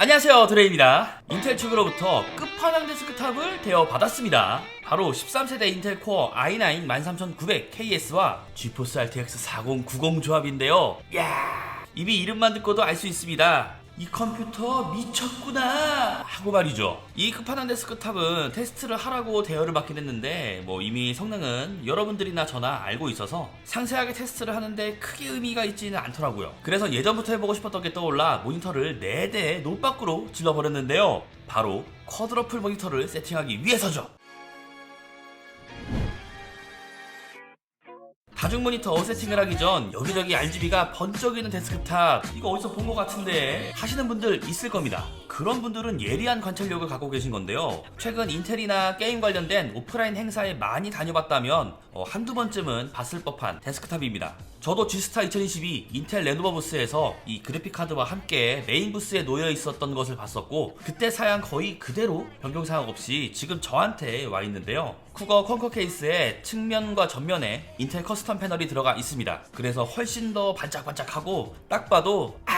안녕하세요 드레입니다. 인텔 측으로부터 끝판왕 데스크탑을 대여받았습니다. 바로 13세대 인텔 코어 i9 13900KS와 GeForce RTX 4090 조합인데요. 야 이미 이름만 듣고도 알 수 있습니다 이 컴퓨터 미쳤구나. 하고 말이죠. 이 끝판왕 데스크탑은 테스트를 하라고 대여를 받긴 했는데 뭐 이미 성능은 여러분들이나 저나 알고 있어서 상세하게 테스트를 하는데 크게 의미가 있지는 않더라고요. 그래서 예전부터 해보고 싶었던 게 떠올라 모니터를 4대 노 밖으로 질러버렸는데요. 바로 쿼드러플 모니터를 세팅하기 위해서죠 다중 모니터 세팅을 하기 전 여기저기 RGB가 번쩍이는 데스크탑 이거 어디서 본 것 같은데 하시는 분들 있을 겁니다. 그런 분들은 예리한 관찰력을 갖고 계신 건데요. 최근 인텔이나 게임 관련된 오프라인 행사에 많이 다녀봤다면 어, 한두 번쯤은 봤을 법한 데스크탑입니다. 저도 G스타 2022 인텔 레노버 부스에서 이 그래픽 카드와 함께 메인 부스에 놓여 있었던 것을 봤었고 그때 사양 거의 그대로 변경 사항 없이 지금 저한테 와 있는데요. 쿠거 컨커 케이스에 측면과 전면에 인텔 커스텀 패널이 들어가 있습니다. 그래서 훨씬 더 반짝반짝하고 딱 봐도 아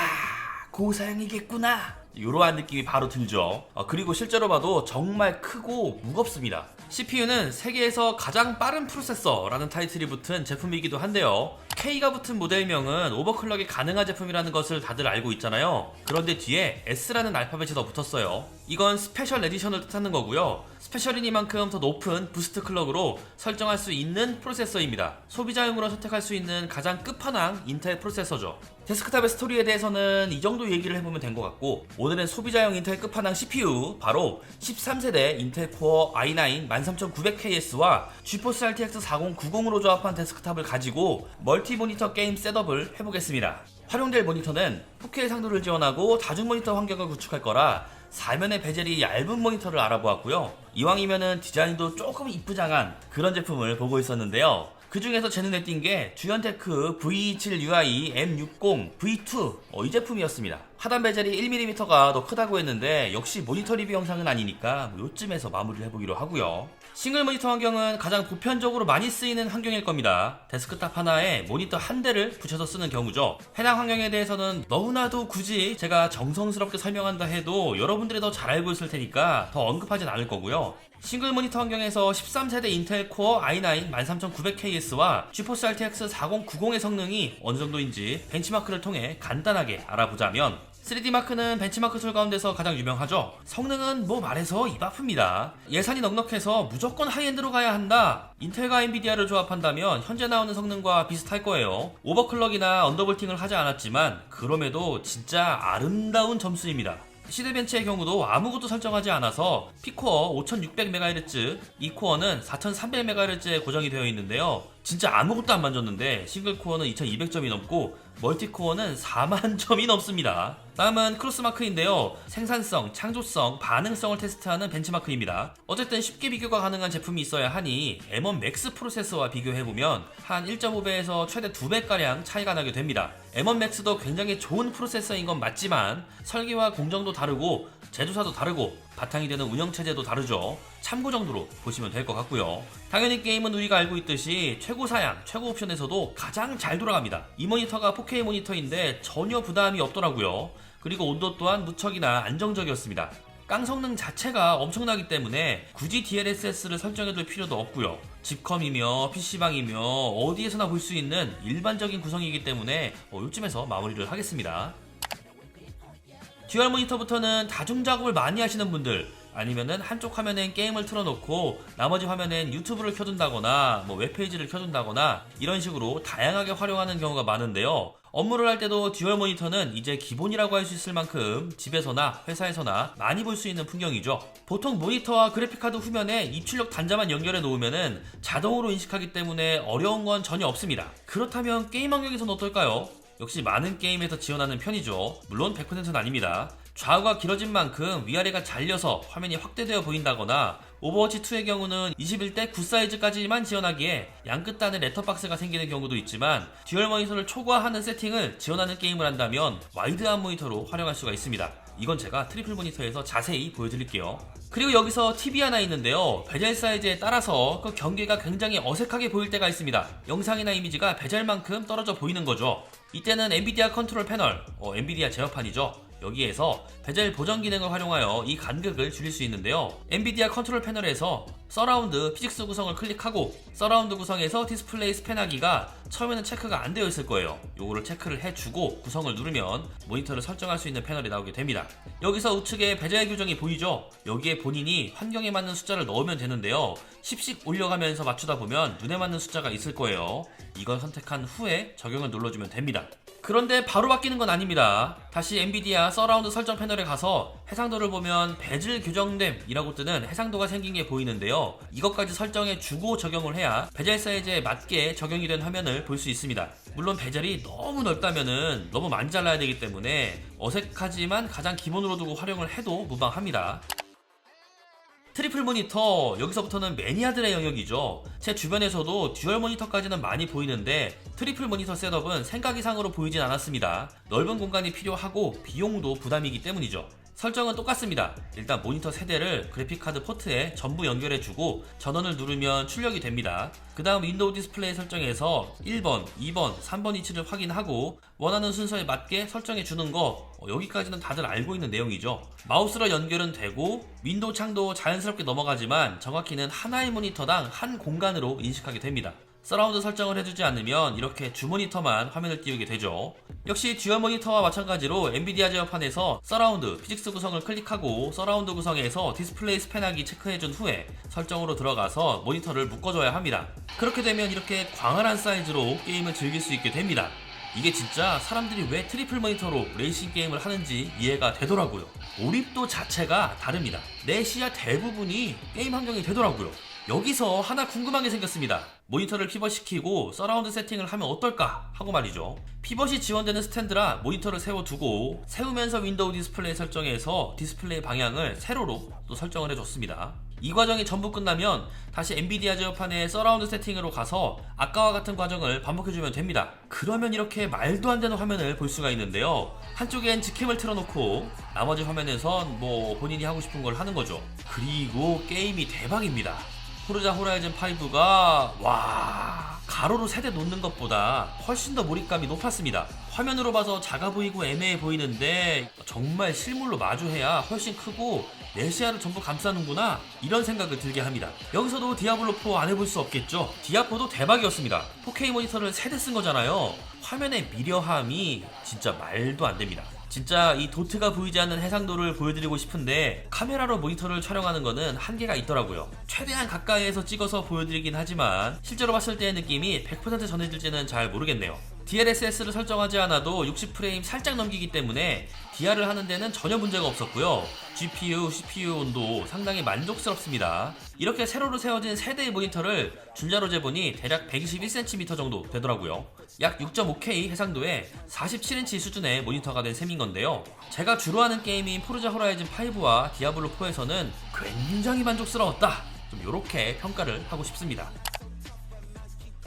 고사양이겠구나 이러한 느낌이 바로 들죠. 어, 그리고 실제로 봐도 정말 크고 무겁습니다. CPU는 세계에서 가장 빠른 프로세서라는 타이틀이 붙은 제품이기도 한데요. K가 붙은 모델명은 오버클럭이 가능한 제품이라는 것을 다들 알고 있잖아요. 그런데 뒤에 S라는 알파벳이 더 붙었어요. 이건 스페셜 에디션을 뜻하는 거고요. 스페셜이니만큼 더 높은 부스트 클럭으로 설정할 수 있는 프로세서입니다. 소비자용으로 선택할 수 있는 가장 끝판왕 인텔 프로세서죠. 데스크탑의 스토리에 대해서는 이 정도 얘기를 해보면 된 것 같고 오늘은 소비자용 인텔 끝판왕 CPU 바로 13세대 인텔 코어 i9 13900KS와 GeForce RTX 4090으로 조합한 데스크탑을 가지고 멀티 모니터 게임 셋업을 해보겠습니다. 활용될 모니터는 4K 상도를 지원하고 다중 모니터 환경을 구축할 거라 사면의 베젤이 얇은 모니터를 알아보았고요. 이왕이면은 디자인도 조금 이쁘장한 그런 제품을 보고 있었는데요. 그 중에서 제 눈에 띈 게 주연테크 V27UI M60 V2 어, 이 제품이었습니다. 하단 베젤이 1mm가 더 크다고 했는데 역시 모니터 리뷰 영상은 아니니까 뭐 요쯤에서 마무리를 해보기로 하고요. 싱글 모니터 환경은 가장 보편적으로 많이 쓰이는 환경일 겁니다. 데스크탑 하나에 모니터 한 대를 붙여서 쓰는 경우죠. 해당 환경에 대해서는 너무나도 굳이 제가 정성스럽게 설명한다 해도 여러분들이 더 잘 알고 있을 테니까 더 언급하진 않을 거고요. 싱글 모니터 환경에서 13세대 인텔 코어 i9 13900KS와 GeForce RTX 4090의 성능이 어느 정도인지 벤치마크를 통해 간단하게 알아보자면 3D 마크는 벤치마크 툴 가운데서 가장 유명하죠. 성능은 뭐 말해서 입 아픕니다. 예산이 넉넉해서 무조건 하이엔드로 가야 한다. 인텔과 엔비디아를 조합한다면 현재 나오는 성능과 비슷할 거예요. 오버클럭이나 언더볼팅을 하지 않았지만 그럼에도 진짜 아름다운 점수입니다. 시드벤치의 경우도 아무것도 설정하지 않아서 P코어 5600MHz, E코어는 4300MHz에 고정이 되어 있는데요. 진짜 아무것도 안 만졌는데 싱글코어는 2200점이 넘고 멀티코어는 4만 점이 넘습니다. 다음은 크로스마크인데요. 생산성, 창조성, 반응성을 테스트하는 벤치마크입니다. 어쨌든 쉽게 비교가 가능한 제품이 있어야 하니 M1 맥스 프로세서와 비교해보면 한 1.5배에서 최대 2배가량 차이가 나게 됩니다. M1 맥스도 굉장히 좋은 프로세서인 건 맞지만 설계와 공정도 다르고 제조사도 다르고 바탕이 되는 운영체제도 다르죠. 참고 정도로 보시면 될 것 같고요. 당연히 게임은 우리가 알고 있듯이 최고 사양, 최고 옵션에서도 가장 잘 돌아갑니다. 이 모니터가 4K 모니터인데 전혀 부담이 없더라고요. 그리고 온도 또한 무척이나 안정적이었습니다. 깡 성능 자체가 엄청나기 때문에 굳이 DLSS를 설정해둘 필요도 없고요. 집컴이며 PC방이며 어디에서나 볼 수 있는 일반적인 구성이기 때문에 어, 요쯤에서 마무리를 하겠습니다. 듀얼 모니터부터는 다중 작업을 많이 하시는 분들 아니면은 한쪽 화면엔 게임을 틀어놓고 나머지 화면엔 유튜브를 켜둔다거나 뭐 웹페이지를 켜둔다거나 이런 식으로 다양하게 활용하는 경우가 많은데요. 업무를 할 때도 듀얼 모니터는 이제 기본이라고 할 수 있을 만큼 집에서나 회사에서나 많이 볼 수 있는 풍경이죠. 보통 모니터와 그래픽카드 후면에 입출력 단자만 연결해 놓으면은 자동으로 인식하기 때문에 어려운 건 전혀 없습니다. 그렇다면 게임 환경에서는 어떨까요? 역시 많은 게임에서 지원하는 편이죠. 물론 100%는 아닙니다. 좌우가 길어진 만큼 위아래가 잘려서 화면이 확대되어 보인다거나 오버워치 2의 경우는 21대 9 사이즈까지만 지원하기에 양끝단에 레터박스가 생기는 경우도 있지만 듀얼 모니터를 초과하는 세팅을 지원하는 게임을 한다면 와이드한 모니터로 활용할 수가 있습니다. 이건 제가 트리플 모니터에서 자세히 보여드릴게요. 그리고 여기서 팁이 하나 있는데요. 베젤 사이즈에 따라서 그 경계가 굉장히 어색하게 보일 때가 있습니다. 영상이나 이미지가 베젤만큼 떨어져 보이는 거죠. 이때는 엔비디아 컨트롤 패널, 어, 엔비디아 제어판이죠. 여기에서 베젤 보정 기능을 활용하여 이 간극을 줄일 수 있는데요. 엔비디아 컨트롤 패널에서 서라운드 피직스 구성을 클릭하고 서라운드 구성에서 디스플레이 스팬하기가 처음에는 체크가 안 되어 있을 거예요. 요거를 체크를 해주고 구성을 누르면 모니터를 설정할 수 있는 패널이 나오게 됩니다. 여기서 우측에 베젤 규정이 보이죠? 여기에 본인이 환경에 맞는 숫자를 넣으면 되는데요. 10씩 올려가면서 맞추다 보면 눈에 맞는 숫자가 있을 거예요. 이걸 선택한 후에 적용을 눌러주면 됩니다. 그런데 바로 바뀌는 건 아닙니다. 다시 엔비디아 서라운드 설정 패널에 가서 해상도를 보면 베젤 규정됨이라고 뜨는 해상도가 생긴 게 보이는데요. 이것까지 설정해 주고 적용을 해야 베젤 사이즈에 맞게 적용이 된 화면을 볼 수 있습니다. 물론 베젤이 너무 넓다면은 너무 많이 잘라야 되기 때문에 어색하지만 가장 기본으로 두고 활용을 해도 무방합니다. 트리플 모니터 여기서부터는 매니아들의 영역이죠. 제 주변에서도 듀얼 모니터까지는 많이 보이는데 트리플 모니터 셋업은 생각 이상으로 보이진 않았습니다. 넓은 공간이 필요하고 비용도 부담이기 때문이죠. 설정은 똑같습니다. 일단 모니터 세대를 그래픽카드 포트에 전부 연결해주고 전원을 누르면 출력이 됩니다. 그 다음 윈도우 디스플레이 설정에서 1번, 2번, 3번 위치를 확인하고 원하는 순서에 맞게 설정해 주는 거 어, 여기까지는 다들 알고 있는 내용이죠. 마우스로 연결은 되고 윈도우 창도 자연스럽게 넘어가지만 정확히는 하나의 모니터당 한 공간으로 인식하게 됩니다. 서라운드 설정을 해주지 않으면 이렇게 주 모니터만 화면을 띄우게 되죠. 역시 듀얼 모니터와 마찬가지로 엔비디아 제어판에서 서라운드 피직스 구성을 클릭하고 서라운드 구성에서 디스플레이 스팬하기 체크해준 후에 설정으로 들어가서 모니터를 묶어줘야 합니다. 그렇게 되면 이렇게 광활한 사이즈로 게임을 즐길 수 있게 됩니다. 이게 진짜 사람들이 왜 트리플 모니터로 레이싱 게임을 하는지 이해가 되더라고요. 몰입도 자체가 다릅니다. 내 시야 대부분이 게임 환경이 되더라고요. 여기서 하나 궁금한 게 생겼습니다. 모니터를 피벗시키고 서라운드 세팅을 하면 어떨까 하고 말이죠. 피벗이 지원되는 스탠드라 모니터를 세워두고 세우면서 윈도우 디스플레이 설정에서 디스플레이 방향을 세로로 또 설정을 해줬습니다. 이 과정이 전부 끝나면 다시 엔비디아 제어판의 서라운드 세팅으로 가서 아까와 같은 과정을 반복해주면 됩니다. 그러면 이렇게 말도 안 되는 화면을 볼 수가 있는데요. 한쪽엔 직캠을 틀어놓고 나머지 화면에선 뭐 본인이 하고 싶은 걸 하는 거죠. 그리고 게임이 대박입니다. 포르자 호라이즌 5가 와 가로로 세대 놓는 것보다 훨씬 더 몰입감이 높았습니다. 화면으로 봐서 작아 보이고 애매해 보이는데 정말 실물로 마주해야 훨씬 크고 내 시야를 전부 감싸는구나 이런 생각을 들게 합니다. 여기서도 디아블로 4 안 해볼 수 없겠죠. 디아4도 대박이었습니다. 4K 모니터를 세대 쓴 거잖아요. 화면의 미려함이 진짜 말도 안 됩니다. 진짜 이 도트가 보이지 않는 해상도를 보여드리고 싶은데 카메라로 모니터를 촬영하는 거는 한계가 있더라고요. 최대한 가까이에서 찍어서 보여드리긴 하지만 실제로 봤을 때의 느낌이 100% 전해질지는 잘 모르겠네요. DLSS를 설정하지 않아도 60프레임 살짝 넘기기 때문에 DR을 하는 데는 전혀 문제가 없었고요. GPU, CPU 온도 상당히 만족스럽습니다. 이렇게 세로로 세워진 세대의 모니터를 줄자로 재보니 대략 121cm 정도 되더라고요. 약 6.5K 해상도에 47인치 수준의 모니터가 된 셈인 건데요. 제가 주로 하는 게임인 포르자 호라이즌 5와 디아블로 4에서는 굉장히 만족스러웠다. 좀 이렇게 평가를 하고 싶습니다.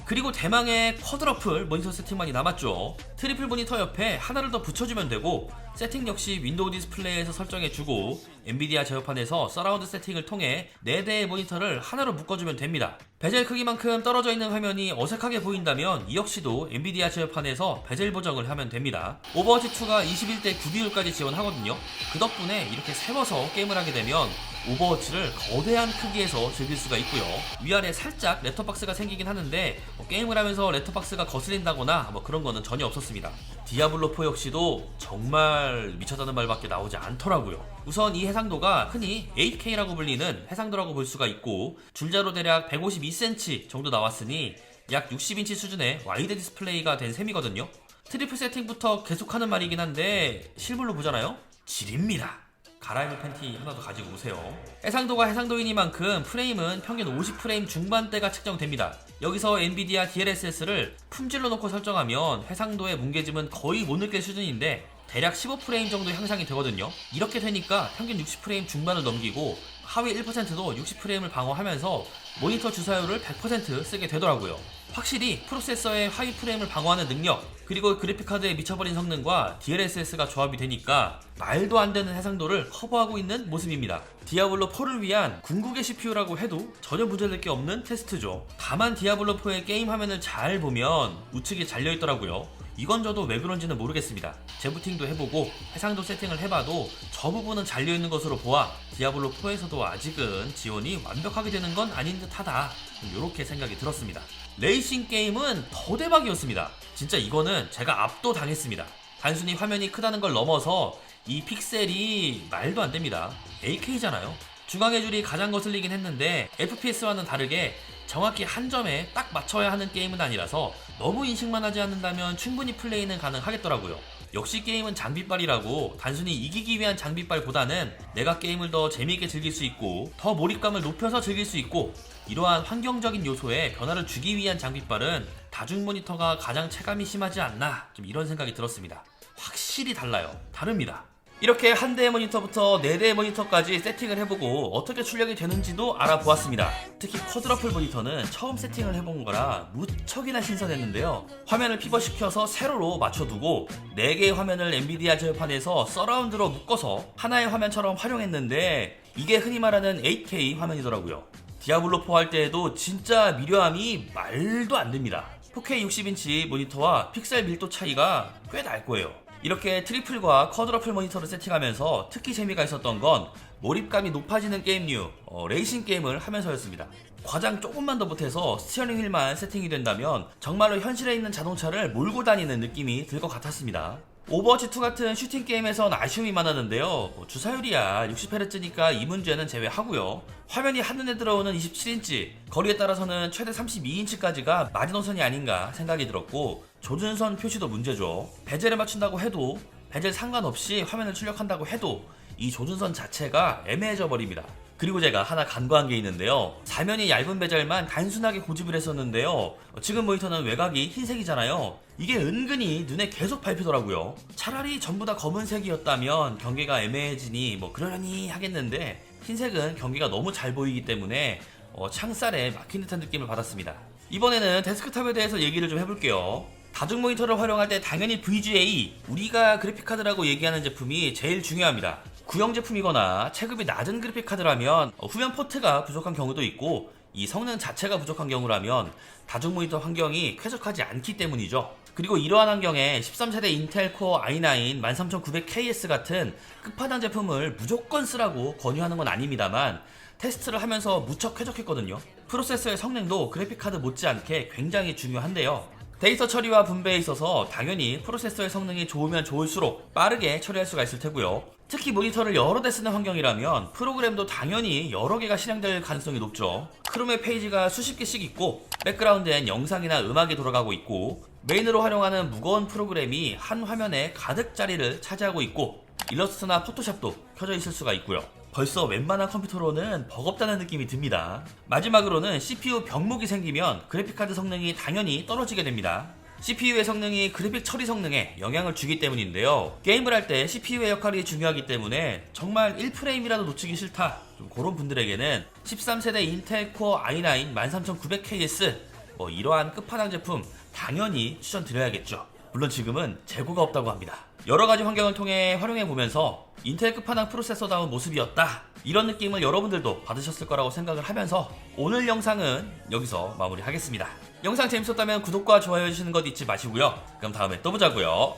그리고 대망의 쿼드러플 모니터 세팅만이 남았죠. 트리플 모니터 옆에 하나를 더 붙여주면 되고 세팅 역시 윈도우 디스플레이에서 설정해주고 엔비디아 제어판에서 서라운드 세팅을 통해 4대의 모니터를 하나로 묶어주면 됩니다. 베젤 크기만큼 떨어져 있는 화면이 어색하게 보인다면 이 역시도 엔비디아 제어판에서 베젤 보정을 하면 됩니다. 오버워치 2가 21대 9 비율까지 지원하거든요. 그 덕분에 이렇게 세워서 게임을 하게 되면 오버워치를 거대한 크기에서 즐길 수가 있고요. 위아래 살짝 레터박스가 생기긴 하는데 뭐 게임을 하면서 레터박스가 거슬린다거나 뭐 그런 거는 전혀 없었습니다. 디아블로4 역시도 정말 미쳤다는 말밖에 나오지 않더라고요. 우선 이 해상도가 흔히 8K라고 불리는 해상도라고 볼 수가 있고 줄자로 대략 152cm 정도 나왔으니 약 60인치 수준의 와이드 디스플레이가 된 셈이거든요. 트리플 세팅부터 계속하는 말이긴 한데 실물로 보잖아요. 지립니다. 갈아입을 팬티 하나 더 가지고 오세요. 해상도가 해상도이니만큼 프레임은 평균 50프레임 중반대가 측정됩니다. 여기서 엔비디아 DLSS를 품질로 놓고 설정하면 해상도의 뭉개짐은 거의 못 느낄 수준인데 대략 15프레임 정도 향상이 되거든요. 이렇게 되니까 평균 60프레임 중반을 넘기고 하위 1%도 60프레임을 방어하면서 모니터 주사율을 100% 쓰게 되더라고요. 확실히 프로세서의 하위 프레임을 방어하는 능력 그리고 그래픽카드의 미쳐버린 성능과 DLSS가 조합이 되니까 말도 안 되는 해상도를 커버하고 있는 모습입니다. 디아블로 4를 위한 궁극의 CPU라고 해도 전혀 문제될 게 없는 테스트죠. 다만 디아블로 4의 게임 화면을 잘 보면 우측이 잘려 있더라고요. 이건 저도 왜 그런지는 모르겠습니다. 재부팅도 해보고 해상도 세팅을 해봐도 저 부분은 잘려있는 것으로 보아 디아블로 4에서도 아직은 지원이 완벽하게 되는 건 아닌 듯하다. 이렇게 생각이 들었습니다. 레이싱 게임은 더 대박이었습니다. 진짜 이거는 제가 압도당했습니다. 단순히 화면이 크다는 걸 넘어서 이 픽셀이 말도 안 됩니다. AK잖아요. 중앙의 줄이 가장 거슬리긴 했는데 FPS와는 다르게 정확히 한 점에 딱 맞춰야 하는 게임은 아니라서 너무 인식만 하지 않는다면 충분히 플레이는 가능하겠더라고요. 역시 게임은 장비빨이라고 단순히 이기기 위한 장비빨보다는 내가 게임을 더 재미있게 즐길 수 있고 더 몰입감을 높여서 즐길 수 있고 이러한 환경적인 요소에 변화를 주기 위한 장비빨은 다중 모니터가 가장 체감이 심하지 않나 좀 이런 생각이 들었습니다. 확실히 달라요. 다릅니다. 이렇게 한 대의 모니터부터 네 대의 모니터까지 세팅을 해보고 어떻게 출력이 되는지도 알아보았습니다. 특히 쿼드러플 모니터는 처음 세팅을 해본 거라 무척이나 신선했는데요. 화면을 피벗시켜서 세로로 맞춰두고 4개의 화면을 엔비디아 제어판에서 서라운드로 묶어서 하나의 화면처럼 활용했는데 이게 흔히 말하는 8K 화면이더라고요. 디아블로4 할 때에도 진짜 미려함이 말도 안 됩니다. 4K 60인치 모니터와 픽셀 밀도 차이가 꽤 날 거예요. 이렇게 트리플과 쿼드러플 모니터를 세팅하면서 특히 재미가 있었던 건 몰입감이 높아지는 게임류, 어, 레이싱 게임을 하면서였습니다. 과장 조금만 더 보태서 스티어링 휠만 세팅이 된다면 정말로 현실에 있는 자동차를 몰고 다니는 느낌이 들 것 같았습니다. 오버워치2 같은 슈팅 게임에선 아쉬움이 많았는데요. 뭐 주사율이야 60Hz니까 이 문제는 제외하고요. 화면이 한눈에 들어오는 27인치, 거리에 따라서는 최대 32인치까지가 마지노선이 아닌가 생각이 들었고 조준선 표시도 문제죠. 베젤에 맞춘다고 해도 베젤 상관없이 화면을 출력한다고 해도 이 조준선 자체가 애매해져 버립니다. 그리고 제가 하나 간과한 게 있는데요. 사면이 얇은 베젤만 단순하게 고집을 했었는데요. 어, 지금 모니터는 외곽이 흰색이잖아요. 이게 은근히 눈에 계속 밟히더라고요. 차라리 전부 다 검은색이었다면 경계가 애매해지니 뭐 그러려니 하겠는데 흰색은 경계가 너무 잘 보이기 때문에 어, 창살에 막힌 듯한 느낌을 받았습니다. 이번에는 데스크탑에 대해서 얘기를 좀 해볼게요. 다중 모니터를 활용할 때 당연히 VGA, 우리가 그래픽카드라고 얘기하는 제품이 제일 중요합니다. 구형 제품이거나 체급이 낮은 그래픽카드라면 어, 후면 포트가 부족한 경우도 있고 이 성능 자체가 부족한 경우라면 다중 모니터 환경이 쾌적하지 않기 때문이죠. 그리고 이러한 환경에 13세대 인텔 코어 i9 13900KS 같은 끝판왕 제품을 무조건 쓰라고 권유하는 건 아닙니다만 테스트를 하면서 무척 쾌적했거든요. 프로세서의 성능도 그래픽카드 못지않게 굉장히 중요한데요. 데이터 처리와 분배에 있어서 당연히 프로세서의 성능이 좋으면 좋을수록 빠르게 처리할 수가 있을 테고요. 특히 모니터를 여러 대 쓰는 환경이라면 프로그램도 당연히 여러 개가 실행될 가능성이 높죠. 크롬의 페이지가 수십 개씩 있고 백그라운드엔 영상이나 음악이 돌아가고 있고 메인으로 활용하는 무거운 프로그램이 한 화면에 가득 자리를 차지하고 있고 일러스트나 포토샵도 켜져 있을 수가 있고요. 벌써 웬만한 컴퓨터로는 버겁다는 느낌이 듭니다. 마지막으로는 CPU 병목이 생기면 그래픽카드 성능이 당연히 떨어지게 됩니다. CPU의 성능이 그래픽 처리 성능에 영향을 주기 때문인데요. 게임을 할 때 CPU의 역할이 중요하기 때문에 정말 1프레임이라도 놓치기 싫다. 좀 그런 분들에게는 13세대 인텔 코어 i9 13900KS 뭐 이러한 끝판왕 제품 당연히 추천드려야겠죠. 물론 지금은 재고가 없다고 합니다. 여러 가지 환경을 통해 활용해 보면서 인텔 끝판왕 프로세서다운 모습이었다. 이런 느낌을 여러분들도 받으셨을 거라고 생각을 하면서 오늘 영상은 여기서 마무리하겠습니다. 영상 재밌었다면 구독과 좋아요 해주시는 것 잊지 마시고요. 그럼 다음에 또 보자고요.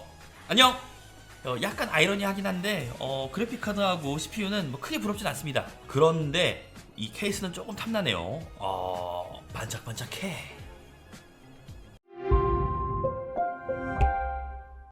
안녕! 어, 약간 아이러니하긴 한데 어, 그래픽카드하고 CPU는 뭐 크게 부럽진 않습니다. 그런데 이 케이스는 조금 탐나네요. 어, 반짝반짝해.